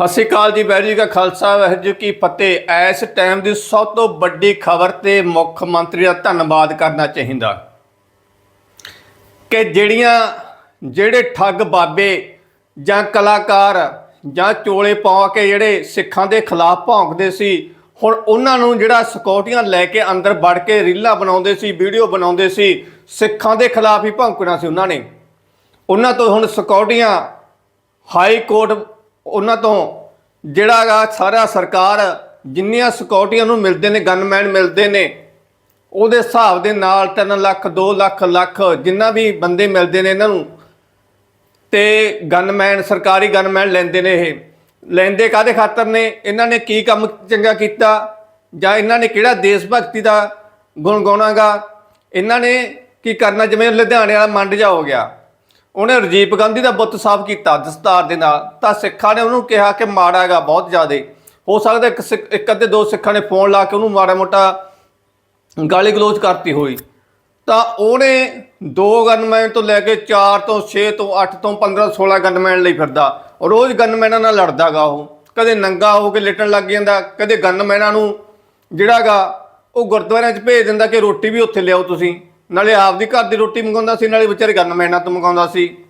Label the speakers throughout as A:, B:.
A: ਸਤਿ ਸ਼੍ਰੀ ਅਕਾਲ ਜੀ ਵੈਰੀ ਕਾ ਖਾਲਸਾ, ਵਾਹਿਗੁਰੂ ਕੀ ਫਤਿਹ। ਇਸ ਟਾਈਮ ਦੀ ਸਭ ਤੋਂ ਵੱਡੀ ਖਬਰ ਤੇ ਮੁੱਖ ਮੰਤਰੀ ਦਾ ਧੰਨਵਾਦ ਕਰਨਾ ਚਾਹੀਦਾ। ਕਿ ਜਿਹੜੀਆਂ, ਜਿਹੜੇ ਠੱਗ ਬਾਬੇ ਜਾਂ ਕਲਾਕਾਰ ਜਾਂ ਚੋਲੇ ਪਾ ਕੇ ਜਿਹੜੇ ਸਿੱਖਾਂ ਦੇ ਖਿਲਾਫ ਭੌਂਕਦੇ ਸੀ, ਹੁਣ ਉਹਨਾਂ ਨੂੰ ਜਿਹੜਾ ਸਿਕਿਉਰਟੀਆਂ ਲੈ ਕੇ ਅੰਦਰ ਵੜ ਕੇ ਰੀਲਾਂ ਬਣਾਉਂਦੇ ਸੀ, ਵੀਡੀਓ ਬਣਾਉਂਦੇ ਸੀ, ਸਿੱਖਾਂ ਦੇ ਖਿਲਾਫ ਹੀ ਭੌਂਕਣਾ ਸੀ ਉਹਨਾਂ ਨੇ। ਉਹਨਾਂ ਤੋਂ ਹੁਣ ਸਿਕਿਉਰਟੀਆਂ ਹਾਈ ਕੋਰਟ ਉਹਨਾਂ ਤੋਂ ਜਿਹੜਾ ਗਾ ਸਾਰਾ ਸਰਕਾਰ ਜਿੰਨੀਆਂ ਸਿਕਿਉਰਟੀਆਂ ਨੂੰ ਮਿਲਦੇ ਨੇ ਗਨਮੈਨ ਮਿਲਦੇ ਨੇ, ਉਹਦੇ ਹਿਸਾਬ ਦੇ ਨਾਲ 3 ਲੱਖ 2 ਲੱਖ ਲੱਖ ਜਿੰਨਾ ਵੀ ਬੰਦੇ ਮਿਲਦੇ ਨੇ ਇਹਨਾਂ ਨੂੰ, ਤੇ ਗਨਮੈਨ ਸਰਕਾਰੀ ਗਨਮੈਨ ਲੈਂਦੇ ਨੇ ਇਹ। ਲੈਂਦੇ ਕਾਦੇ ਖਾਤਰ ਨੇ? ਇਹਨਾਂ ਨੇ ਕੀ ਕੰਮ ਚੰਗਾ ਕੀਤਾ? ਜਾਂ ਇਹਨਾਂ ਨੇ ਕਿਹੜਾ ਦੇਸ਼ ਭਗਤੀ ਦਾ ਗੁਣ ਗਾਉਣਾਗਾ ਇਹਨਾਂ ਨੇ ਕੀ ਕਰਨਾ? ਜਿਵੇਂ ਲੁਧਿਆਣੇ ਵਾਲਾ ਮੰਡ ਜਾ ਹੋ ਗਿਆ। ਉਹਨੇ ਰਜੀਵ ਗਾਂਧੀ ਦਾ ਬੁੱਤ ਸਾਫ਼ ਕੀਤਾ ਦਸਤਾਰ ਦੇ ਨਾਲ। ਤਾਂ ਸਿੱਖਾਂ ਨੇ ਉਹਨੂੰ ਕਿਹਾ ਕਿ ਮਾੜਾ ਹੈਗਾ ਬਹੁਤ ਜ਼ਿਆਦਾ। ਹੋ ਸਕਦਾ ਇੱਕ ਸਿੱਖ- ਇੱਕ ਅੱਧੇ ਦੋ ਸਿੱਖਾਂ ਨੇ ਫੋਨ ਲਾ ਕੇ ਉਹਨੂੰ ਮਾੜਾ ਮੋਟਾ ਗਾਲੀ ਗਲੋਚ ਕਰਤੀ ਹੋਈ। ਤਾਂ ਉਹਨੇ ਦੋ ਗਨਮੈਨ ਤੋਂ ਲੈ ਕੇ 4 ਤੋਂ 6 ਤੋਂ 8 ਤੋਂ 15 16 ਗਨਮੈਨ ਲਈ ਫਿਰਦਾ। ਰੋਜ਼ ਗਨਮੈਨਾਂ ਨਾਲ ਲੜਦਾਗਾ ਉਹ। ਕਦੇ ਨੰਗਾ ਹੋ ਕੇ ਲੇਟਣ ਲੱਗ ਜਾਂਦਾ, ਕਦੇ ਗਨਮੈਨਾਂ ਨੂੰ ਜਿਹੜਾਗਾ ਉਹ ਗੁਰਦੁਆਰਿਆਂ 'ਚ ਭੇਜ ਦਿੰਦਾ ਕਿ ਰੋਟੀ ਵੀ ਉੱਥੇ ਲਿਆਓ ਤੁਸੀਂ। ਨਾਲੇ ਆਪਦੀ ਘਰ ਦੀ ਰੋਟੀ ਮੰਗਾਉਂਦਾ ਸੀ, ਨਾਲੇ ਵਿਚਾਰੇ ਗਨਮੈਨਾਂ ਤੋਂ ਮੰਗਾਉਂਦਾ ਸੀ।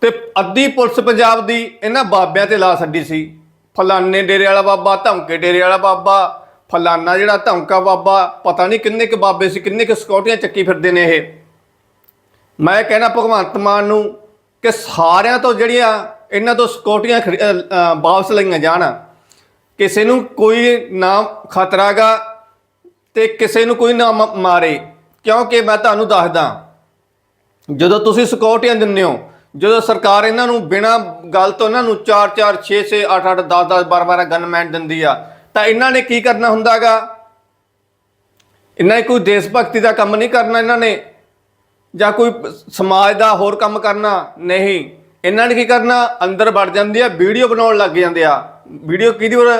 A: ਤੇ ਅੱਧੀ ਪੁਲਿਸ ਪੰਜਾਬ ਦੀ ਇਹਨਾਂ ਬਾਬਿਆਂ ਤੇ ਲਾ ਛੱਡੀ ਸੀ। ਫਲਾਨੇ ਡੇਰੇ ਵਾਲਾ ਬਾਬਾ, ਧਮਕੇ ਡੇਰੇ ਵਾਲਾ ਬਾਬਾ ਫਲਾਨਾ ਜਿਹੜਾ ਧਮਕਾ ਬਾਬਾ, ਪਤਾ ਨਹੀਂ ਕਿੰਨੇ ਕੁ ਬਾਬੇ ਸੀ, ਕਿੰਨੇ ਕੁ ਸਕਿਉਰਟੀਆਂ ਚੱਕੀ ਫਿਰਦੇ ਨੇ ਇਹ। ਮੈਂ ਕਹਿਣਾ ਭਗਵੰਤ ਮਾਨ ਨੂੰ ਕਿ ਸਾਰਿਆਂ ਤੋਂ ਜਿਹੜੀਆਂ ਇਹਨਾਂ ਤੋਂ ਸਕਿਉਰਟੀਆਂ ਖਰੀ- ਵਾਪਸ ਲਈਆਂ ਜਾਣ, ਕਿਸੇ ਨੂੰ ਕੋਈ ਨਾ ਖਤਰਾਗਾ ਤੇ ਕਿਸੇ ਨੂੰ ਕੋਈ ਨਾ ਮ- ਮਾਰੇ। ਕਿਉਂਕਿ ਮੈਂ ਤੁਹਾਨੂੰ ਦੱਸਦਾ, ਜਦੋਂ ਤੁਸੀਂ ਸਿਕਿਉਰਟੀਆਂ ਦਿੰਦੇ ਹੋ, ਜਦੋਂ ਸਰਕਾਰ ਇਹਨਾਂ ਨੂੰ ਬਿਨਾਂ ਗੱਲ ਤੋਂ ਇਹਨਾਂ ਨੂੰ 4 4 6 6 8 8 10 10 12 12 ਗਨਮੈਨ ਦਿੰਦੀ ਆ, ਤਾਂ ਇਹਨਾਂ ਨੇ ਕੀ ਕਰਨਾ ਹੁੰਦਾਗਾ? ਇਹਨਾਂ ਨੇ ਕੋਈ ਦੇਸ਼ ਭਗਤੀ ਦਾ ਕੰਮ ਨਹੀਂ ਕਰਨਾ ਇਹਨਾਂ ਨੇ, ਜਾਂ ਕੋਈ ਸਮਾਜ ਦਾ ਹੋਰ ਕੰਮ ਕਰਨਾ? ਨਹੀਂ। ਇਹਨਾਂ ਨੇ ਕੀ ਕਰਨਾ? ਅੰਦਰ ਵੜ ਜਾਂਦੇ ਆ, ਵੀਡੀਓ ਬਣਾਉਣ ਲੱਗ ਜਾਂਦੇ ਆ। ਵੀਡੀਓ ਕਿਹਦੀ ਹੋਰ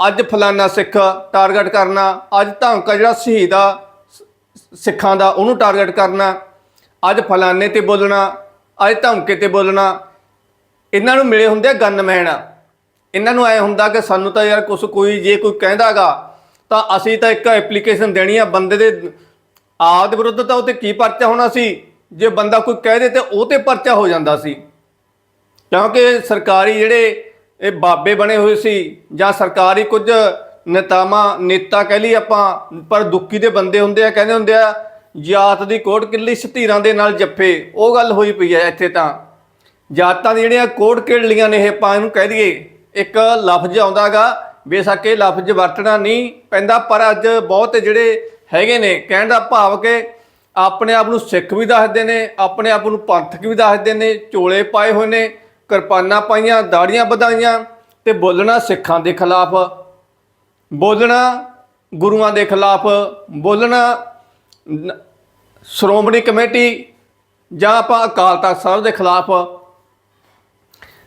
A: ਅੱਜ ਫਲਾਨਾ ਸਿੱਖ ਟਾਰਗੇਟ ਕਰਨਾ, ਅੱਜ ਧਮਕਾ ਜਿਹੜਾ ਸ਼ਹੀਦ ਆ ਸਿੱਖਾਂ ਦਾ, ਉਹਨੂੰ ਟਾਰਗੇਟ ਕਰਨਾ, ਅੱਜ ਫਲਾਨੇ ਤੇ ਬੋਲਣਾ, ਅੱਜ ਧਮਕੇ ਤੇ ਬੋਲਣਾ, ਇਹਨਾਂ ਨੂੰ ਮਿਲੇ ਹੁੰਦੇ ਆ ਗਨਮੈਨ ਇਹਨਾਂ ਨੂੰ ਐ ਹੁੰਦਾ ਕਿ ਸਾਨੂੰ ਤਾਂ ਯਾਰ ਕੁਛ ਕੋਈ, ਜੇ ਕੋਈ ਕਹਿੰਦਾਗਾ, ਤਾਂ ਅਸੀਂ ਤਾਂ ਇੱਕ ਐਪਲੀਕੇਸ਼ਨ ਦੇਣੀ ਆ ਬੰਦੇ ਦੇ, ਆਪ ਵਿਰੁੱਧ ਤਾਂ ਉਹ ਤੇ ਕੀ ਪਰਚਾ ਹੋਣਾ ਸੀ? ਜੇ ਬੰਦਾ ਕੋਈ ਕਹਿ ਦੇ ਤੇ ਉਹ ਤੇ ਪਰਚਾ ਹੋ ਜਾਂਦਾ ਸੀ। ਕਿਉਂਕਿ ਸਰਕਾਰੀ ਜਿਹੜੇ ਇਹ ਬਾਬੇ ਬਣੇ ਹੋਏ ਸੀ ਜਾਂ ਸਰਕਾਰੀ ਕੁਝ ਨੇਤਾਵਾਂ, ਨੇਤਾ ਕਹਿ ਲਈ ਆਪਾਂ, ਪਰ ਦੁੱਖੀ ਦੇ ਬੰਦੇ ਹੁੰਦੇ ਆ, ਕਹਿੰਦੇ ਹੁੰਦੇ ਆ, ਜਾਤ ਦੀ ਕੋਟ ਕਿੱਲੀ ਸਤੀਰਾਂ ਦੇ ਨਾਲ ਜੱਫੇ। ਉਹ ਗੱਲ ਹੋਈ ਪਈ ਹੈ ਇੱਥੇ ਤਾਂ। ਜਾਤਾਂ ਦੀ ਜਿਹੜੀਆਂ ਕੋਟ ਕਿੜਲੀਆਂ ਨੇ ਇਹ ਆਪਾਂ ਇਹਨੂੰ ਕਹਿ ਦਈਏ, ਇੱਕ ਲਫ਼ਜ਼ ਆਉਂਦਾਗਾ ਬੇਸ਼ੱਕ ਇਹ ਲਫ਼ਜ਼ ਵਰਤਣਾ ਨਹੀਂ ਪੈਂਦਾ, ਪਰ ਅੱਜ ਬਹੁਤ ਜਿਹੜੇ ਹੈਗੇ ਨੇ, ਕਹਿਣ ਦਾ ਭਾਵ ਕਿ ਆਪਣੇ ਆਪ ਨੂੰ ਸਿੱਖ ਵੀ ਦੱਸਦੇ ਨੇ, ਆਪਣੇ ਆਪ ਨੂੰ ਪੰਥਕ ਵੀ ਦੱਸਦੇ ਨੇ ਚੋਲੇ ਪਾਏ ਹੋਏ ਨੇ, ਕਿਰਪਾਨਾਂ ਪਾਈਆਂ, ਦਾੜੀਆਂ ਵਧਾਈਆਂ ਤੇ ਬੋਲਣਾ ਸਿੱਖਾਂ ਦੇ ਖਿਲਾਫ। ਬੋਲਣਾ ਗੁਰੂਆਂ ਦੇ ਖਿਲਾਫ, ਬੋਲਣਾ ਸ਼੍ਰੋਮਣੀ ਕਮੇਟੀ ਜਾਂ ਆਪਾਂ ਅਕਾਲ ਤਖਤ ਸਾਹਿਬ ਦੇ ਖਿਲਾਫ।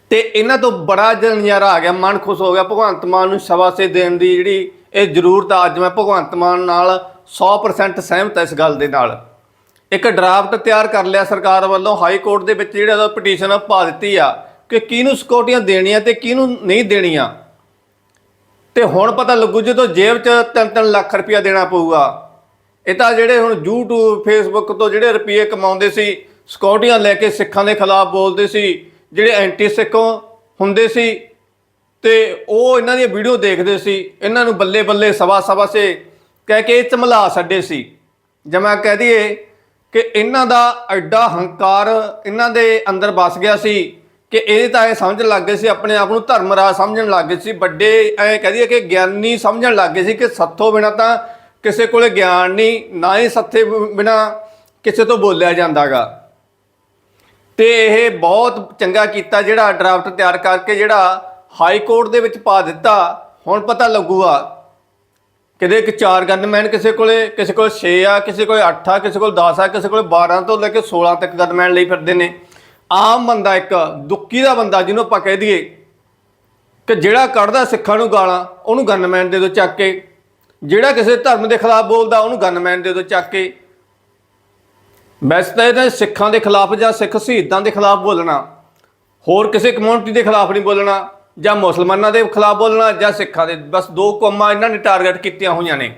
A: ਤੇ ਇਹਨਾਂ ਤੋਂ ਬੜਾ ਜ ਨਜ਼ਾਰਾ ਆ ਗਿਆ, ਮਨ ਖੁਸ਼ ਹੋ ਗਿਆ, ਭਗਵੰਤ ਮਾਨ ਨੂੰ ਸ਼ਾਬਾਸ਼ੇ ਦੇਣ ਦੀ ਜਿਹੜੀ ਇਹ ਜ਼ਰੂਰਤ ਆ, ਅੱਜ ਮੈਂ ਭਗਵੰਤ ਮਾਨ ਨਾਲ 100% ਸਹਿਮਤ ਹਾਂ ਇਸ ਗੱਲ ਦੇ ਨਾਲ। ਇੱਕ ਡਰਾਫਟ ਤਿਆਰ ਕਰ ਲਿਆ ਸਰਕਾਰ ਵੱਲੋਂ, ਹਾਈ ਕੋਰਟ ਦੇ ਵਿੱਚ ਜਿਹੜਾ ਪਟੀਸ਼ਨ ਪਾ ਦਿੱਤੀ ਆ ਕਿ ਕਿਹਨੂੰ ਸਿਕਿਉਰਟੀਆਂ ਦੇਣੀਆਂ ਤੇ ਕਿਹਨੂੰ ਨਹੀਂ ਦੇਣੀਆਂ। ਤੇ ਹੁਣ ਪਤਾ ਲੱਗੂ ਜਦੋਂ ਜੇਬ 'ਚ 3-3 ਲੱਖ ਰੁਪਇਆ ਦੇਣਾ ਪਊਗਾ। ਇਹ ਤਾਂ ਜਿਹੜੇ ਹੁਣ YouTube, Facebook ਤੋਂ ਜਿਹੜੇ ਰੁਪਏ ਕਮਾਉਂਦੇ ਸੀ ਸਿਕਿਉਰਟੀਆਂ ਲੈ ਕੇ ਸਿੱਖਾਂ ਦੇ ਖਿਲਾਫ ਬੋਲਦੇ ਸੀ, ਜਿਹੜੇ ਐਂਟੀ ਸਿੱਖ ਹੁੰਦੇ ਸੀ, ਤੇ ਉਹ ਇਹਨਾਂ ਦੀਆਂ ਵੀਡੀਓ ਦੇਖਦੇ ਸੀ, ਇਹਨਾਂ ਨੂੰ ਬੱਲੇ ਬੱਲੇ ਸਵਾ ਸਵਾ ਸੇ ਕਹਿ ਕੇ ਚਮਲਾ ਛੱਡੇ ਸੀ। ਜਮਾ ਕਹਿ ਦਈਏ ਕਿ ਇਹਨਾਂ ਦਾ ਐਡਾ ਹੰਕਾਰ ਇਹਨਾਂ ਦੇ ਅੰਦਰ ਵਸ ਗਿਆ ਸੀ ਕਿ ਇਹ ਤਾਂ ਇਹ ਸਮਝਣ ਲੱਗ ਗਏ ਸੀ, ਆਪਣੇ ਆਪ ਨੂੰ ਧਰਮਰਾਜ ਸਮਝਣ ਲੱਗ ਗਏ ਸੀ, ਵੱਡੇ ਐ ਕਹਿ ਦਈਏ ਕਿ ਗਿਆਨੀ ਸਮਝਣ ਲੱਗ ਗਏ ਸੀ ਕਿ ਸੱਥੋਂ ਬਿਨਾ ਤਾਂ ਕਿਸੇ ਕੋਲੇ ਗਿਆਨ ਨਹੀਂ, ਨਾ ਹੀ ਸੱਥੇ ਬਿਨਾ ਕਿਸੇ ਤੋਂ ਬੋਲਿਆ ਜਾਂਦਾਗਾ। ਤੇ ਇਹ ਬਹੁਤ ਚੰਗਾ ਕੀਤਾ ਜਿਹੜਾ ਡਰਾਫਟ ਤਿਆਰ ਕਰਕੇ ਜਿਹੜਾ ਹਾਈ ਕੋਰਟ ਦੇ ਵਿੱਚ ਪਾ ਦਿੱਤਾ, ਹੁਣ ਪਤਾ ਲੱਗੂਗਾ। ਕਿਤੇ ਇੱਕ ਚਾਰ ਗਨਮੈਨ ਕਿਸੇ ਕੋਲੇ, ਕਿਸੇ ਕੋਲ 6 ਆ, ਕਿਸੇ ਕੋਲ 8 ਆ, ਕਿਸੇ ਕੋਲ 10 ਆ, ਕਿਸੇ ਕੋਲ 12 ਤੋਂ ਲੈ ਕੇ 16 ਤੱਕ ਗਨਮੈਨ ਲਈ ਫਿਰਦੇ ਨੇ। ਆਮ ਬੰਦਾ ਇੱਕ ਦੁੱਕੀ ਦਾ ਬੰਦਾ ਜਿਹਨੂੰ ਆਪਾਂ ਕਹਿ ਦਈਏ ਕਿ ਜਿਹੜਾ ਕੱਢਦਾ ਸਿੱਖਾਂ ਨੂੰ ਗਾਲਾਂ, ਉਹਨੂੰ ਗਨਮੈਨ ਦੇ ਦਿਓ ਚੱਕ ਕੇ। ਜਿਹੜਾ ਕਿਸੇ ਧਰਮ ਦੇ ਖਿਲਾਫ ਬੋਲਦਾ, ਉਹਨੂੰ ਗਨਮੈਨ ਦੇ ਦਿਓ ਚੱਕ ਕੇ। ਵੈਸੇ ਤਾਂ ਇਹਨੇ ਸਿੱਖਾਂ ਦੇ ਖਿਲਾਫ ਜਾਂ ਸਿੱਖ ਸ਼ਹੀਦਾਂ ਦੇ ਖਿਲਾਫ ਬੋਲਣਾ, ਹੋਰ ਕਿਸੇ ਕਮਿਊਨਿਟੀ ਦੇ ਖਿਲਾਫ ਨਹੀਂ ਬੋਲਣਾ, ਜਾਂ ਮੁਸਲਮਾਨਾਂ ਦੇ ਖਿਲਾਫ ਬੋਲਣਾ, ਜਾਂ ਸਿੱਖਾਂ ਦੇ। ਬਸ ਦੋ ਕੌਮਾਂ ਇਹਨਾਂ ਨੇ ਟਾਰਗੇਟ ਕੀਤੀਆਂ ਹੋਈਆਂ ਨੇ।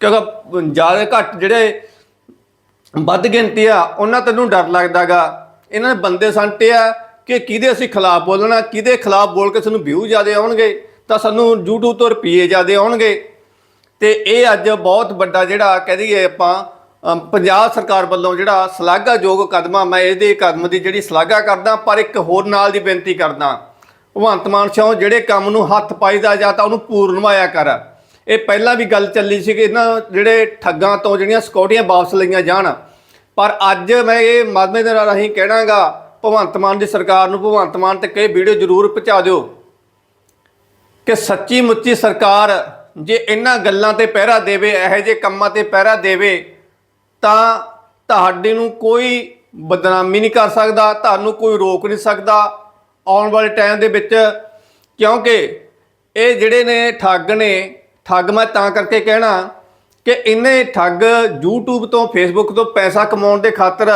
A: ਕਿਉਂਕਿ ਜ਼ਿਆਦਾ ਘੱਟ ਜਿਹੜੇ ਵੱਧ ਗਿਣਤੀ ਆ, ਉਹਨਾਂ ਤੈਨੂੰ ਡਰ ਲੱਗਦਾਗਾ। ਇਹਨਾਂ ਨੇ ਬੰਦੇ ਸੰਟੇ ਆ ਕਿ ਕਿਹਦੇ ਅਸੀਂ ਖਿਲਾਫ ਬੋਲਣਾ, ਕਿਹਦੇ ਖਿਲਾਫ ਬੋਲ ਕੇ ਸਾਨੂੰ ਵਿਊ ਜ਼ਿਆਦੇ ਆਉਣਗੇ, ਤਾਂ ਸਾਨੂੰ YouTube ਤੋਂ ਰੁਪਏ ਜ਼ਿਆਦੇ ਆਉਣਗੇ। ਤੇ ਇਹ ਅੱਜ ਬਹੁਤ ਵੱਡਾ ਜਿਹੜਾ ਕਹਿ ਦਈਏ ਆਪਾਂ ਪੰਜਾਬ ਸਰਕਾਰ ਵੱਲੋਂ ਜਿਹੜਾ ਸ਼ਲਾਘਾਯੋਗ ਕਦਮ ਆ ਮੈਂ ਇਹਦੇ ਕਦਮ ਦੀ ਜਿਹੜੀ ਸ਼ਲਾਘਾ ਕਰਦਾ, ਪਰ ਇੱਕ ਹੋਰ ਨਾਲ ਦੀ ਬੇਨਤੀ ਕਰਦਾ। ਭਗਵੰਤ ਮਾਨ ਸਿਓ ਜਿਹੜੇ ਕੰਮ ਨੂੰ ਹੱਥ ਪਾਈਦਾ ਜਾਂ ਤਾਂ ਉਹਨੂੰ ਪੂਰਨਵਾਇਆ ਕਰ। ਇਹ ਪਹਿਲਾਂ ਵੀ ਗੱਲ ਚੱਲੀ ਸੀ ਕਿ ਇਹਨਾਂ ਜਿਹੜੇ ਠੱਗਾਂ ਤੋਂ ਜਿਹੜੀਆਂ ਸਿਕਿਉਰਟੀਆਂ ਵਾਪਸ ਲਈਆਂ ਜਾਣ ਪਰ ਅੱਜ ਮੈਂ ਇਹ ਮਾਧਿਅਮ ਦੇ ਰਾਹੀਂ ਕਹਿਣਾਗਾ, ਭਗਵੰਤ ਮਾਨ ਦੀ ਸਰਕਾਰ ਨੂੰ, ਭਗਵੰਤ ਮਾਨ ਤੱਕ ਇਹ ਵੀਡੀਓ ਜ਼ਰੂਰ ਪਹੁੰਚਾ ਦਿਓ ਕਿ ਸੱਚੀ ਮੁੱਚੀ ਸਰਕਾਰ ਜੇ ਇਹਨਾਂ ਗੱਲਾਂ ਤੇ ਪਹਿਰਾ ਦੇਵੇ, ਇਹੋ ਜਿਹੇ ਕੰਮਾਂ ਤੇ ਪਹਿਰਾ ਦੇਵੇ, ਤਾਂ ਤੁਹਾਡੇ ਨੂੰ ਕੋਈ ਬਦਨਾਮੀ ਨਹੀਂ ਕਰ ਸਕਦਾ, ਤੁਹਾਨੂੰ ਕੋਈ ਰੋਕ ਨਹੀਂ ਸਕਦਾ ਆਉਣ ਵਾਲੇ ਟਾਈਮ ਦੇ ਵਿੱਚ। ਕਿਉਂਕਿ ਇਹ ਜਿਹੜੇ ਨੇ ਠੱਗ ਨੇ, ਠੱਗ ਮੈਂ ਤਾਂ ਕਰਕੇ ਕਹਿਣਾ ਕਿ ਇਹਨੇ ਠੱਗ YouTube ਤੋਂ, Facebook ਤੋਂ ਪੈਸਾ ਕਮਾਉਣ ਦੇ ਖਾਤਰ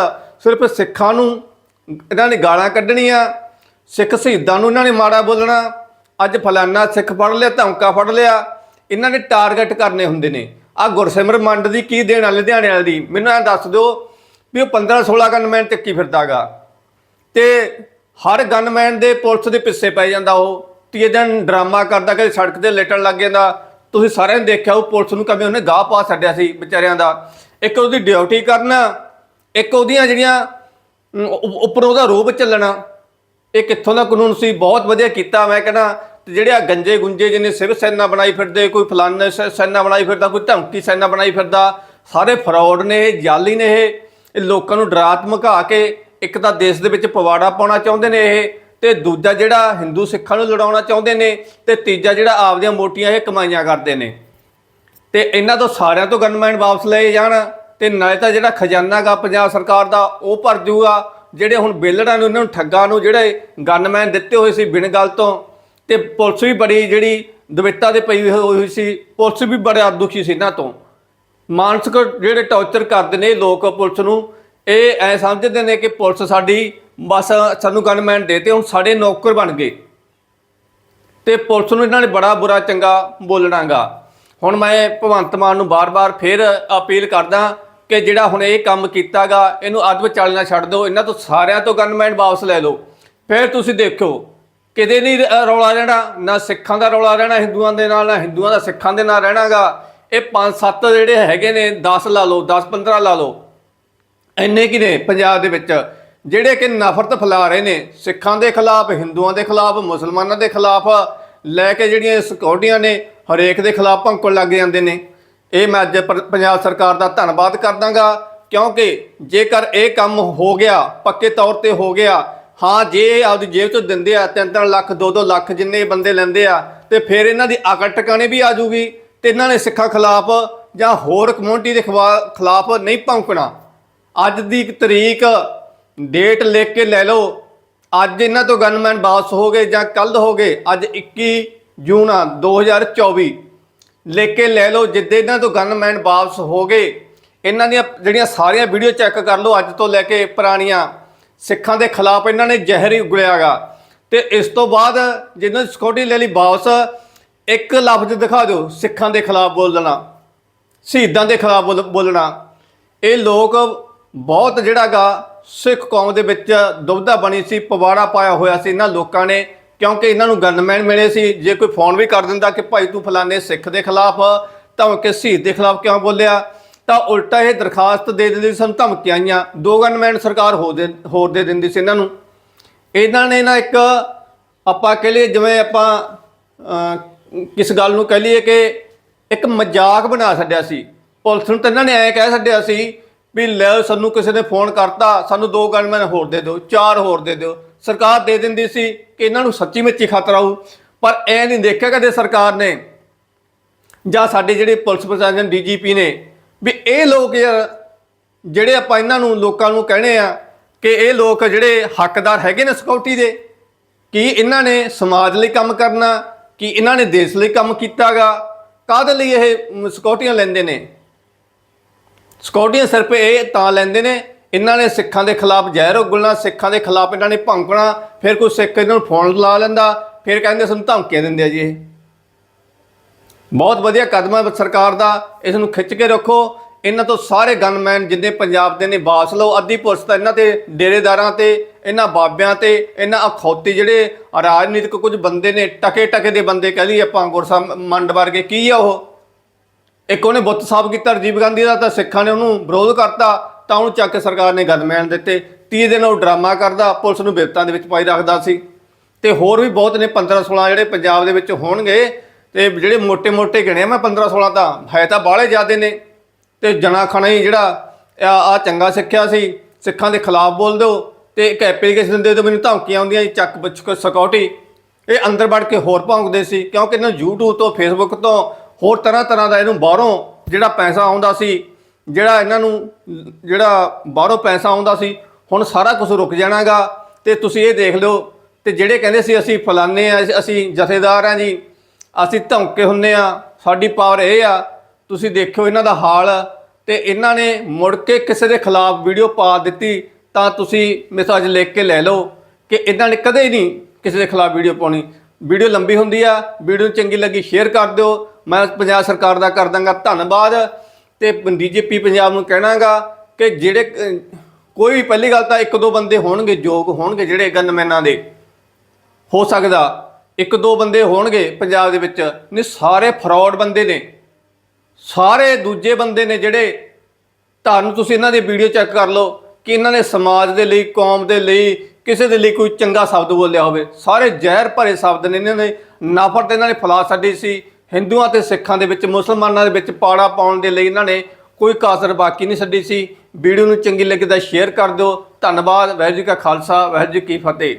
A: ਸਿਰਫ ਸਿੱਖਾਂ ਨੂੰ ਇਹਨਾਂ ਨੇ ਗਾਲਾਂ ਕੱਢਣੀਆਂ, ਸਿੱਖ ਸ਼ਹੀਦਾਂ ਨੂੰ ਇਹਨਾਂ ਨੇ ਮਾੜਾ ਬੋਲਣਾ, ਅੱਜ ਫਲਾਨਾ ਸਿੱਖ ਫੜ ਲਿਆ, ਧਮਕਾ ਫੜ ਲਿਆ, ਇਹਨਾਂ ਨੇ ਟਾਰਗੇਟ ਕਰਨੇ ਹੁੰਦੇ ਨੇ। ਆ ਗੁਰਸਿਮਰ ਮੰਡ ਦੀ ਕੀ ਦੇਣ ਆ, ਲੁਧਿਆਣੇ ਵਾਲੇ ਦੀ? ਮੈਨੂੰ ਇਹ ਦੱਸ ਦਿਓ ਵੀ ਉਹ 15 16 ਗਨਮੈਨ ਚੱਕੀ ਫਿਰਦਾਗਾ। ਤੇ ਹਰ ਗਨਮੈਨ ਦੇ ਪੁਲਿਸ ਦੇ ਪਿੱਛੇ ਪੈ ਜਾਂਦਾ ਉਹ, ਤੀਏ ਦਿਨ ਡਰਾਮਾ ਕਰਦਾ ਕਿ ਸੜਕ ਤੇ ਲੇਟਣ ਲੱਗ ਜਾਂਦਾ ਤੁਸੀਂ ਸਾਰਿਆਂ ਨੇ ਦੇਖਿਆ ਉਹ ਪੁਲਿਸ ਨੂੰ ਕਦੇ ਉਹਨੇ ਗਾਹ ਪਾ ਛੱਡਿਆ ਸੀ ਵਿਚਾਰਿਆਂ ਦਾ। ਇੱਕ ਉਹਦੀ ਡਿਊਟੀ ਕਰਨਾ, ਇੱਕ ਉਹਦੀਆਂ ਜਿਹੜੀਆਂ ਉ- ਉੱਪਰੋਂ ਉਹਦਾ ਰੋਬ ਚੱਲਣਾ। ਇਹ ਕਿੱਥੋਂ ਦਾ ਕਾਨੂੰਨ ਸੀ? ਬਹੁਤ ਵਧੀਆ ਕੀਤਾ, ਮੈਂ ਕਹਿੰਦਾ, ਤੇ ਜਿਹੜੇ ਆ ਗੰਜੇ ਗੁੰਜੇ ਜਿਹਨੇ ਸਿਵ ਸੈਨਾ ਬਣਾਈ ਫਿਰਦੇ, ਕੋਈ ਫਲਾਨਾ ਸ- ਸੈਨਾ ਬਣਾਈ ਫਿਰਦਾ, ਕੋਈ ਧਮਕੀ ਸੈਨਾ ਬਣਾਈ ਫਿਰਦਾ, ਸਾਰੇ ਫਰਾਡ ਨੇ ਇਹ, ਜਾਲੀ ਨੇ ਇਹ। ਇਹ ਲੋਕਾਂ ਨੂੰ ਡਰਾ ਧਮਕਾ ਕੇ ਇੱਕ ਤਾਂ ਦੇਸ਼ ਦੇ ਵਿੱਚ ਪਵਾੜਾ ਪਾਉਣਾ ਚਾਹੁੰਦੇ ਨੇ ਇਹ। ਤੇ ਦੂਜਾ ਜਿਹੜਾ ਹਿੰਦੂ ਸਿੱਖਾਂ ਨੂੰ ਲੜਾਉਣਾ ਚਾਹੁੰਦੇ ਨੇ ਤੇ ਤੀਜਾ ਜਿਹੜਾ ਆਪਦੀਆਂ ਮੋਟੀਆਂ ਇਹ ਕਮਾਈਆਂ ਕਰਦੇ ਨੇ। ਤੇ ਇਹਨਾਂ ਤੋਂ ਸਾਰਿਆਂ ਤੋਂ ਗਨਮੈਨ ਵਾਪਸ ਲਏ ਜਾਣ ਤੇ ਨਾਲੇ ਤਾਂ ਜਿਹੜਾ ਖਜ਼ਾਨਾ ਗਾ ਪੰਜਾਬ ਸਰਕਾਰ ਦਾ, ਉਹ ਭਰ ਜੂਗਾ। ਜਿਹੜੇ ਹੁਣ ਬੇਲੜਾਂ ਨੂੰ, ਇਹਨਾਂ ਨੂੰ ਠੱਗਾਂ ਨੂੰ ਜਿਹੜੇ ਗਨਮੈਨ ਦਿੱਤੇ ਹੋਏ ਸੀ ਬਿਨ ਗੱਲ ਤੋਂ, ਤੇ ਪੁਲਿਸ ਵੀ ਬੜੀ ਜਿਹੜੀ ਦਵਿੱਤਾ ਦੇ ਪਈ ਹੋਈ ਸੀ, ਪੁਲਿਸ ਵੀ ਬੜਾ ਦੁਖੀ ਸੀ ਇਹਨਾਂ ਤੋਂ। ਮਾਨਸਿਕ ਜਿਹੜੇ ਟੌਰਚਰ ਕਰਦੇ ਨੇ ਲੋਕ ਪੁਲਿਸ ਨੂੰ, ਇਹ ਐ ਸਮਝਦੇ ਨੇ ਕਿ ਪੁਲਿਸ ਸਾਡੀ ਬਸ ਸਾਨੂੰ ਗਨਮੈਨ ਦੇਤੇ ਹੁਣ ਸਾਡੇ ਨੌਕਰ ਬਣ ਗਏ। ਤੇ ਪੁਲਿਸ ਨੂੰ ਇਹਨਾਂ ਨੇ ਬੜਾ ਬੁਰਾ ਚੰਗਾ ਬੋਲਣਾਗਾ। ਹੁਣ ਮੈਂ ਭਗਵੰਤ ਮਾਨ ਨੂੰ ਬਾਰ-ਬਾਰ ਫੇਰ ਅਪੀਲ ਕਰਦਾ ਕਿ ਜਿਹੜਾ ਹੁਣ ਇਹ ਕੰਮ ਕੀਤਾਗਾ, ਇਹਨੂੰ ਅੱਧ ਵਿਚਾਲੇ ਨਾ ਛੱਡ ਦਿਓ, ਇਹਨਾਂ ਤੋਂ ਸਾਰਿਆਂ ਤੋਂ ਗਨਮੈਨ ਵਾਪਸ ਲੈ ਲਓ। ਫਿਰ ਤੁਸੀਂ ਦੇਖੋ ਕਿਤੇ ਨਹੀਂ ਰੌਲਾ ਰਹਿਣਾ, ਨਾ ਸਿੱਖਾਂ ਦਾ ਰੌਲਾ ਰਹਿਣਾ ਹਿੰਦੂਆਂ ਦੇ ਨਾਲ, ਨਾ ਹਿੰਦੂਆਂ ਦਾ ਸਿੱਖਾਂ ਦੇ ਨਾਲ ਰਹਿਣਾਗਾ। ਇਹ ਪੰਜ ਸੱਤ ਜਿਹੜੇ ਹੈਗੇ ਨੇ 10 ਲਾ ਲਓ 10 15 ਲਾ ਲਓ। ਇੰਨੇ ਕੀ ਨੇ ਪੰਜਾਬ ਦੇ ਵਿੱਚ? ਜਿਹੜੇ ਕਿ ਨਫ਼ਰਤ ਫੈਲਾ ਰਹੇ ਨੇ, ਸਿੱਖਾਂ ਦੇ ਖਿਲਾਫ, ਹਿੰਦੂਆਂ ਦੇ ਖਿਲਾਫ, ਮੁਸਲਮਾਨਾਂ ਦੇ ਖਿਲਾਫ, ਲੈ ਕੇ ਜਿਹੜੀਆਂ ਸਿਕਿਉਰਟੀਆਂ ਨੇ, ਹਰੇਕ ਦੇ ਖਿਲਾਫ ਭੌਂਕਣ ਲੱਗ ਜਾਂਦੇ ਨੇ। ਇਹ ਮੈਂ ਅੱਜ ਪੰਜਾਬ ਸਰਕਾਰ ਦਾ ਧੰਨਵਾਦ ਕਰਦਾਂਗਾ, ਕਿਉਂਕਿ ਜੇਕਰ ਇਹ ਕੰਮ ਹੋ ਗਿਆ, ਪੱਕੇ ਤੌਰ ਤੇ ਹੋ ਗਿਆ, ਹਾਂ, ਜੇ ਇਹ ਆਪਦੀ ਜੇਬ ਤੋਂ ਦਿੰਦੇ ਆ 3-3 ਲੱਖ 2-2 ਲੱਖ ਜਿੰਨੇ ਬੰਦੇ ਲੈਂਦੇ ਆ, ਤੇ ਫਿਰ ਇਹਨਾਂ ਦੀ ਅਕਲ ਟਿਕਾਣੇ ਵੀ ਆ ਜੂਗੀ ਤੇ ਇਹਨਾਂ ਨੇ ਸਿੱਖਾਂ ਖਿਲਾਫ ਜਾਂ ਹੋਰ ਕਮਿਊਨਿਟੀ ਦੇ ਖਵਾ- ਖਿਲਾਫ ਨਹੀਂ ਭੌਂਕਣਾ। ਅੱਜ ਦੀ ਤਰੀਕ ਡੇਟ ਲਿਖ ਕੇ ਲੈ ਲਓ। ਅੱਜ ਇਹਨਾਂ ਤੋਂ ਗਨਮੈਨ ਵਾਪਸ ਹੋ ਗਏ ਜਾਂ ਕੱਲ ਹੋ ਗਏ, ਅੱਜ 21 ਜੂਨ ਆ 2024 ਲਿਖ ਕੇ ਲੈ ਲਓ, ਜਿੱਦੇ ਇਹਨਾਂ ਤੋਂ ਗਨਮੈਨ ਵਾਪਸ ਹੋ ਗਏ, ਇਹਨਾਂ ਦੀਆਂ ਜਿਹੜੀਆਂ ਸਾਰੀਆਂ ਵੀਡੀਓ ਚੈੱਕ ਕਰ ਲਓ, ਅੱਜ ਤੋਂ ਲੈ ਕੇ ਪੁਰਾਣੀਆਂ। ਸਿੱਖਾਂ ਦੇ ਖਿਲਾਫ ਇਹਨਾਂ ਨੇ ਜ਼ਹਿਰ ਹੀ ਉਗਲਿਆਗਾ ਤੇ ਇਸ ਤੋਂ ਬਾਅਦ ਜਿੰਨਾਂ ਦੀ ਸਿਕਿਉਰਟੀ ਲੈ ਲਈ ਵਾਪਸ, ਇੱਕ ਲਫ਼ਜ਼ ਦਿਖਾ ਦਿਓ, ਸਿੱਖਾਂ ਦੇ ਖਿਲਾਫ ਬੋਲਣਾ। ਸ਼ਹੀਦਾਂ ਦੇ ਖਿਲਾਫ ਬੋਲ- ਬੋਲਣਾ। ਇਹ ਲੋਕ ਬਹੁਤ ਜਿਹੜਾਗਾ ਸਿੱਖ ਕੌਮ ਦੇ ਵਿੱਚ ਦੁਬਧਾ ਬਣੀ ਸੀ, ਪਵਾੜਾ ਪਾਇਆ ਹੋਇਆ ਸੀ ਇਹਨਾਂ ਲੋਕਾਂ ਨੇ, ਕਿਉਂਕਿ ਇਹਨਾਂ ਨੂੰ ਗਨਮੈਨ ਮਿਲੇ ਸੀ। ਜੇ ਕੋਈ ਫੋਨ ਵੀ ਕਰ ਦਿੰਦਾ ਕਿ ਭਾਈ ਤੂੰ ਫਲਾਣੇ ਸਿੱਖ ਦੇ ਖਿਲਾਫ, ਤਾਂ ਸ਼ਹੀਦ ਦੇ ਖਿਲਾਫ ਕਿਉਂ ਬੋਲਿਆ? ਤਾਂ ਉਲਟਾ ਇਹ ਦਰਖਾਸਤ ਦੇ ਦਿੰਦੀ ਸੀ ਧਮਕੀਆਂ ਆਈਆਂ। ਦੋ ਗਨਮੈਨ ਸਰਕਾਰ ਹੋ ਦੇ, ਹੋਰ ਦੇ ਦਿੰਦੀ ਸੀ ਇਹਨਾਂ ਨੂੰ। ਇਹਨਾਂ ਨੇ ਨਾ ਇੱਕ, ਆਪਾਂ ਕਹ ਲਈਏ, ਜਿਵੇਂ ਆਪਾਂ ਕਿਸ ਗੱਲ ਨੂੰ ਕਹ ਲਈਏ ਕਿ ਇੱਕ ਮਜ਼ਾਕ ਬਣਾ ਛੱਡਿਆ ਸੀ। ਪੁਲਿਸ ਨੂੰ ਤਾਂ ਇਹਨਾਂ ਨੇ ਐਂ ਕਹਿ ਛੱਡਿਆ ਸੀ ਵੀ ਲੈ ਸਾਨੂੰ ਕਿਸੇ ਨੇ ਫੋਨ ਕਰਤਾ ਸਾਨੂੰ ਦੋ ਗਨਮੈਨ ਹੋਰ ਦੇ ਦਿਓ ਚਾਰ ਹੋਰ ਦੇ ਦਿਓ। ਸਰਕਾਰ ਦੇ ਦਿੰਦੀ ਸੀ ਕਿ ਇਹਨਾਂ ਨੂੰ ਸੱਚੀ ਮੁੱਚੀ ਖਤਰਾ ਆਊ ਪਰ ਐ ਨਹੀਂ ਦੇਖਿਆ ਕਦੇ ਸਰਕਾਰ ਨੇ। ਜਾਂ ਸਾਡੇ ਜਿਹੜੇ ਪੁਲਿਸ ਪ੍ਰਸ਼ਾਸਨ ਡੀਜੀਪੀ ਨੇ ਵੀ ਇਹ ਲੋਕ ਯਾਰ ਜਿਹੜੇ ਆਪਾਂ ਇਹਨਾਂ ਨੂੰ ਲੋਕਾਂ ਨੂੰ ਕਹਣੇ ਆ ਕਿ ਇਹ ਲੋਕ ਜਿਹੜੇ ਹੱਕਦਾਰ ਹੈਗੇ ਨੇ ਸਿਕਿਉਰਟੀ ਦੇ ਕੀ ਇਹਨਾਂ ਨੇ ਸਮਾਜ ਲਈ ਕੰਮ ਕਰਨਾ ਕੀ ਇਹਨਾਂ ਨੇ ਦੇਸ਼ ਲਈ ਕੰਮ ਕੀਤਾਗਾ ਕਾਹਦੇ ਲਈ ਇਹ ਮ, ਸਿਕਿਉਰਟੀਆਂ ਲੈਂਦੇ ਨੇ? ਸਿਕਿਉਰਟੀਆਂ ਸਿਰਫ ਇਹ ਤਾਂ ਲੈਂਦੇ ਨੇ, ਇਹਨਾਂ ਨੇ ਸਿੱਖਾਂ ਦੇ ਖਿਲਾਫ ਜ਼ਹਿਰ ਉਗਲਣਾ, ਸਿੱਖਾਂ ਦੇ ਖਿਲਾਫ ਇਹਨਾਂ ਨੇ ਭੰਕਣਾ, ਫਿਰ ਕੋਈ ਸਿੱਖ ਇਹਨਾਂ ਨੂੰ ਫੋਨ ਲਾ ਲੈਂਦਾ, ਫਿਰ ਕਹਿੰਦੇ ਸਾਨੂੰ ਧਮਕੀਆਂ ਦਿੰਦੇ ਆ ਜੀ ਇਹ। ਬਹੁਤ ਵਧੀਆ ਕਦਮ ਹੈ ਸਰਕਾਰ ਦਾ, ਇਸ ਨੂੰ ਖਿੱਚ ਕੇ ਰੱਖੋ। ਇਹਨਾਂ ਤੋਂ ਸਾਰੇ ਗਨਮੈਨ ਜਿੰਨੇ ਪੰਜਾਬ ਦੇ ਨੇ ਬਾਸ ਲਓ। ਅੱਧੀ ਪੁਲਿਸ ਤਾਂ ਇਹਨਾਂ ਤੇ, ਡੇਰੇਦਾਰਾਂ ਤੇ, ਇਹਨਾਂ ਬਾਬਿਆਂ ਤੇ, ਇਹਨਾਂ ਅਖੌਤੀ ਜਿਹੜੇ ਰਾਜਨੀਤਿਕ ਕੁਝ ਬੰਦੇ ਨੇ ਟਕੇ ਟਕੇ ਦੇ ਬੰਦੇ ਕਹਿ ਲਈ ਆਪਾਂ ਗੁਰਸਾਹਿਬ ਮੰਡ ਵਰਗੇ, ਕੀ ਆ ਉਹ? ਇੱਕ ਉਹਨੇ ਬੁੱਤ ਸਾਫ਼ ਕੀਤਾ, ਰਜੀਵ ਗਾਂਧੀ ਦਾ ਤਾਂ ਸਿੱਖਾਂ ਨੇ ਉਹਨੂੰ ਵਿਰੋਧ ਕਰਤਾ, ਤਾਂ ਉਹਨੂੰ ਚੱਕ ਸਰਕਾਰ ਨੇ ਗਦਮੈਨ ਦਿੱਤੇ। 30 ਦਿਨ ਉਹ ਡਰਾਮਾ ਕਰਦਾ, ਪੁਲਿਸ ਨੂੰ ਬਿਪਤਾਂ ਦੇ ਵਿੱਚ ਪਾਈ ਰੱਖਦਾ ਸੀ। ਤੇ ਹੋਰ ਵੀ ਬਹੁਤ ਨੇ 15 16 ਜਿਹੜੇ ਪੰਜਾਬ ਦੇ ਵਿੱਚ ਹੋਣਗੇ, ਤੇ ਜਿਹੜੇ ਮੋٹے-ਮੋٹے ਗਿਣੇ ਮੈਂ 15 16 ਤਾਂ ਹੈ ਤਾਂ ਬਾਹਲੇ ਜ਼ਿਆਦੇ ਨੇ। ਤੇ ਜਣਾ ਖਣਾ ਹੀ ਜਿਹੜਾ ਆ ਚੰਗਾ ਸਿੱਖਿਆ ਸੀ, ਸਿੱਖਾਂ ਦੇ ਖਿਲਾਫ ਬੋਲ ਦਿਓ, ਤੇ ਇੱਕ ਐਪਲੀਕੇਸ਼ਨ ਦੇ ਦਿਓ ਮੈਨੂੰ ਧਮਕੀਆਂ ਆਉਂਦੀਆਂ ਸੀ ਚੱਕ ਬਚਕ ਸਿਕਿਉਰਿਟੀ ਇਹ ਅੰਦਰ ਵੜ ਕੇ ਹੋਰ ਭੌਂਕਦੇ ਸੀ, ਕਿਉਂਕਿ ਇਹਨਾਂ YouTube ਤੋਂ, Facebook ਤੋਂ ਹੋਰ ਤਰ੍ਹਾਂ ਤਰ੍ਹਾਂ ਦਾ ਇਹਨੂੰ ਬਾਹਰੋਂ ਜਿਹੜਾ ਪੈਸਾ ਆਉਂਦਾ ਸੀ, ਜਿਹੜਾ ਇਹਨਾਂ ਨੂੰ, ਜਿਹੜਾ ਬਾਹਰੋਂ ਪੈਸਾ ਆਉਂਦਾ ਸੀ, ਹੁਣ ਸਾਰਾ ਕੁਝ ਰੁਕ ਜਾਣਾਗਾ। ਤੇ ਤੁਸੀਂ ਇਹ ਦੇਖ ਲਿਓ, ਤੇ ਜਿਹੜੇ ਕਹਿੰਦੇ ਸੀ ਅਸੀਂ ਫਲਾਨੇ ਆ, ਅਸੀਂ ਜਥੇਦਾਰ ਆ ਜੀ, ਅਸੀਂ ਧਮਕੇ ਹੁੰਨੇ ਆ, ਸਾਡੀ ਪਾਵਰ ਇਹ ਆ, ਤੁਸੀਂ ਦੇਖਿਓ ਇਹਨਾਂ ਦਾ ਹਾਲ, ਤੇ ਇਹਨਾਂ ਨੇ ਮੁੜ ਕੇ ਕਿਸੇ ਦੇ ਖਿਲਾਫ ਵੀਡੀਓ ਪਾ ਦਿੱਤੀ, ਤਾਂ ਤੁਸੀਂ ਮੈਸੇਜ ਲਿਖ ਕੇ ਲੈ ਲਓ ਕਿ ਇਹਨਾਂ ਨੇ ਕਦੇ ਨਹੀਂ ਕਿਸੇ ਦੇ ਖਿਲਾਫ ਵੀਡੀਓ ਪਾਉਣੀ। ਵੀਡੀਓ ਲੰਬੀ ਹੁੰਦੀ ਆ, ਵੀਡੀਓ ਚੰਗੀ ਲੱਗੀ ਸ਼ੇਅਰ ਕਰ ਦਿਓ ਮੈਂ ਪੰਜਾਬ ਸਰਕਾਰ ਦਾ ਕਰ ਦਾਂਗਾ ਧੰਨਵਾਦ ਤੇ ਡੀਜੀਪੀ ਪੰਜਾਬ ਨੂੰ ਕਹਿਣਾਗਾ ਕਿ ਜਿਹੜੇ, ਕੋਈ ਵੀ ਪਹਿਲੀ ਗੱਲ ਤਾਂ ਇੱਕ ਦੋ ਬੰਦੇ ਹੋਣਗੇ, ਯੋਗ ਹੋਣਗੇ ਜਿਹੜੇ ਗਨਮੈਨਾਂ ਦੇ। ਹੋ ਸਕਦਾ ਇੱਕ ਦੋ ਬੰਦੇ ਹੋਣਗੇ ਪੰਜਾਬ ਦੇ ਵਿੱਚ, ਨਹੀਂ ਸਾਰੇ ਫਰਾਡ ਬੰਦੇ ਨੇ। ਸਾਰੇ ਦੂਜੇ ਬੰਦੇ ਨੇ ਜਿਹੜੇ, ਤੁਹਾਨੂੰ ਤੁਸੀਂ ਇਹਨਾਂ ਦੀ ਵੀਡੀਓ ਚੈੱਕ ਕਰ ਲਓ ਕਿ ਇਹਨਾਂ ਨੇ ਸਮਾਜ ਦੇ ਲਈ, ਕੌਮ ਦੇ ਲਈ, ਕਿਸੇ ਦੇ ਲਈ ਕੋਈ ਚੰਗਾ ਸ਼ਬਦ ਬੋਲਿਆ ਹੋਵੇ। ਸਾਰੇ ਜ਼ਹਿਰ ਭਰੇ ਸ਼ਬਦ ਨੇ ਇਹਨਾਂ ਨੇ ਨਫ਼ਰਤ ਇਹਨਾਂ ਨੇ ਫਲਾ ਛੱਡੀ ਸੀ। ਹਿੰਦੂਆਂ ਤੇ ਸਿੱਖਾਂ ਦੇ ਵਿੱਚ, ਮੁਸਲਮਾਨਾਂ ਦੇ ਵਿੱਚ ਪਾੜਾ ਪਾਉਣ ਦੇ ਲਈ ਇਹਨਾਂ ਨੇ ਕੋਈ ਕਾਸਰ ਬਾਕੀ ਨਹੀਂ ਛੱਡੀ ਸੀ। ਵੀਡੀਓ ਨੂੰ ਚੰਗੀ ਲੱਗੇ ਤਾਂ ਸ਼ੇਅਰ ਕਰ ਦਿਓ। ਧੰਨਵਾਦ। ਵਾਹਿਗੁਰੂ ਜੀ ਕਾ ਖਾਲਸਾ। ਵਾਹਿਗੁਰੂ ਜੀ ਕੀ ਫਤਿਹ।